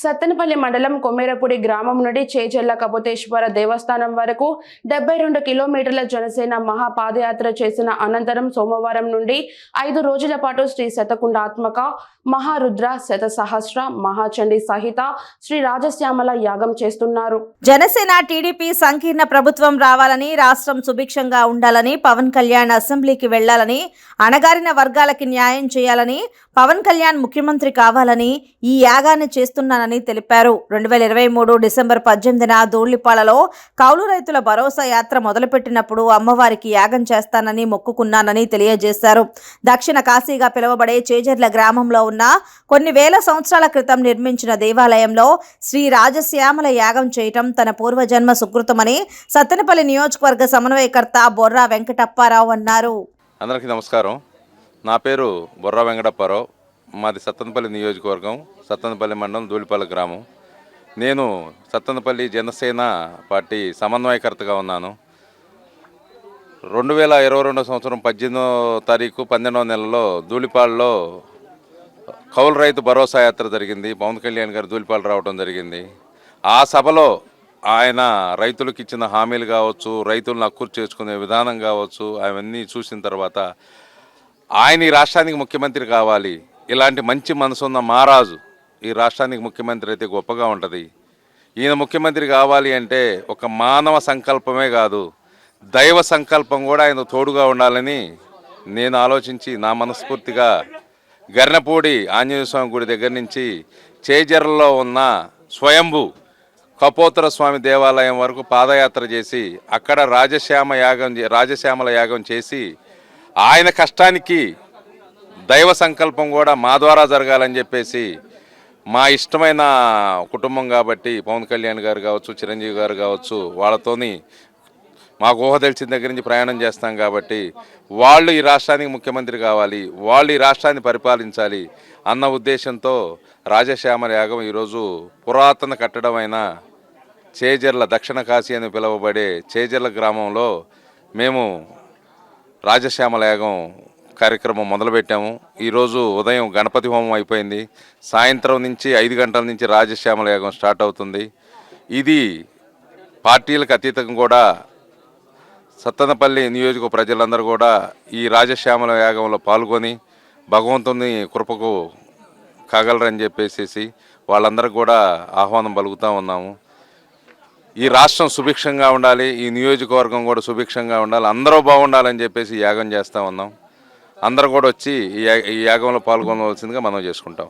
సత్తెనపల్లి మండలం కొమేరపూడి గ్రామం నుండి చేజల్ల కపోతేశ్వర దేవస్థానం వరకు డెబ్బై రెండు కిలోమీటర్ల జనసేన మహాపాదయాత్ర చేసిన అనంతరం సోమవారం నుండి ఐదు రోజుల పాటు శ్రీ శతకుండాత్మక మహారుద్ర శత సహస్ర మహాచండి సహిత శ్రీ రాజశ్యామల యాగం చేస్తున్నారు. జనసేన టీడీపీ సంకీర్ణ ప్రభుత్వం రావాలని రాష్ట్రం సుభిక్షంగా ఉండాలని పవన్ కళ్యాణ్ అసెంబ్లీకి వెళ్ళాలని అణగారిన వర్గాలకి న్యాయం చేయాలని పవన్ కళ్యాణ్ ముఖ్యమంత్రి కావాలని ఈ యాగాన్ని చేస్తున్నానని తెలిపారు. రెండు వేల ఇరవై మూడు డిసెంబర్ పద్దెనిమిదిన ధూళిపాలలో కౌలు రైతుల భరోసా యాత్ర మొదలుపెట్టినప్పుడు అమ్మవారికి యాగం చేస్తానని మొక్కుకున్నానని తెలియజేశారు. దక్షిణ కాశీగా పిలువబడే చేజర్ల గ్రామంలో ఉన్న కొన్ని వేల సంవత్సరాల క్రితం నిర్మించిన దేవాలయంలో శ్రీ రాజశ్యామల యాగం చేయటం తన పూర్వజన్మ సుకృతమని సత్తెనపల్లి నియోజకవర్గ సమన్వయకర్త బొర్రా వెంకటప్పారావు అన్నారు. అందరికీ నమస్కారం. నా పేరు బొర్రా వెంకటప్పారావు. మాది సత్తనపల్లి నియోజకవర్గం సత్తనపల్లి మండలం ధూళిపల్లి గ్రామం. నేను సత్తనపల్లి జనసేన పార్టీ సమన్వయకర్తగా ఉన్నాను. రెండు వేల ఇరవై రెండో సంవత్సరం పద్దెనిమిదో తారీఖు పన్నెండవ నెలలో ధూళిపాల్లో కౌలు రైతు భరోసా యాత్ర జరిగింది. పవన్ కళ్యాణ్ గారు ధూళిపాలు రావడం జరిగింది. ఆ సభలో ఆయన రైతులకు ఇచ్చిన హామీలు కావచ్చు రైతులను అక్కురు చేసుకునే విధానం కావచ్చు అవన్నీ చూసిన తర్వాత ఆయన ఈ రాష్ట్రానికి ముఖ్యమంత్రి కావాలి. ఇలాంటి మంచి మనసున్న మహారాజు ఈ రాష్ట్రానికి ముఖ్యమంత్రి అయితే గొప్పగా ఉంటుంది. ఈయన ముఖ్యమంత్రి కావాలి అంటే ఒక మానవ సంకల్పమే కాదు దైవ సంకల్పం కూడా ఆయన తోడుగా ఉండాలని నేను ఆలోచించి నా మనస్ఫూర్తిగా గర్నపూడి ఆంజనేయస్వామి గుడి దగ్గర నుంచి చేజర్లలో ఉన్న స్వయంభు కపోతర స్వామి దేవాలయం వరకు పాదయాత్ర చేసి అక్కడ రాజశ్యామ యాగం చే- రాజశ్యామల యాగం చేసి ఆయన కష్టానికి దైవ సంకల్పం కూడా మా ద్వారా జరగాలని చెప్పేసి మా ఇష్టమైన కుటుంబం కాబట్టి పవన్ కళ్యాణ్ గారు కావచ్చు చిరంజీవి గారు కావచ్చు వాళ్ళతోని మాకు ఊహ తెలిసిన దగ్గర నుంచి ప్రయాణం చేస్తాం కాబట్టి వాళ్ళు ఈ రాష్ట్రానికి ముఖ్యమంత్రి కావాలి వాళ్ళు ఈ రాష్ట్రాన్ని పరిపాలించాలి అన్న ఉద్దేశంతో రాజశ్యామల యాగం ఈరోజు పురాతన కట్టడమైన చేజర్ల దక్షిణ కాశీ అని పిలువబడే చేజర్ల గ్రామంలో మేము రాజశ్యామల యాగం కార్యక్రమం మొదలుపెట్టాము. ఈరోజు ఉదయం గణపతి హోమం అయిపోయింది. సాయంత్రం నుంచి ఐదు గంటల నుంచి రాజశ్యామల యాగం స్టార్ట్ అవుతుంది. ఇది పార్టీలకు అతీతంగా కూడా సత్తనపల్లి నియోజక ప్రజలందరూ కూడా ఈ రాజశ్యామల యాగంలో పాల్గొని భగవంతుని కృపకు కాగలరని చెప్పేసి వాళ్ళందరికీ కూడా ఆహ్వానం పలుకుతూ ఉన్నాము. ఈ రాష్ట్రం సుభిక్షంగా ఉండాలి ఈ నియోజకవర్గం కూడా సుభిక్షంగా ఉండాలి అందరూ బాగుండాలని చెప్పేసి యాగం చేస్తూ ఉన్నాం. అందరు కూడా వచ్చి ఈ ఈ యాగంలో పాల్గొనవలసిందిగా మనం చేసుకుంటాం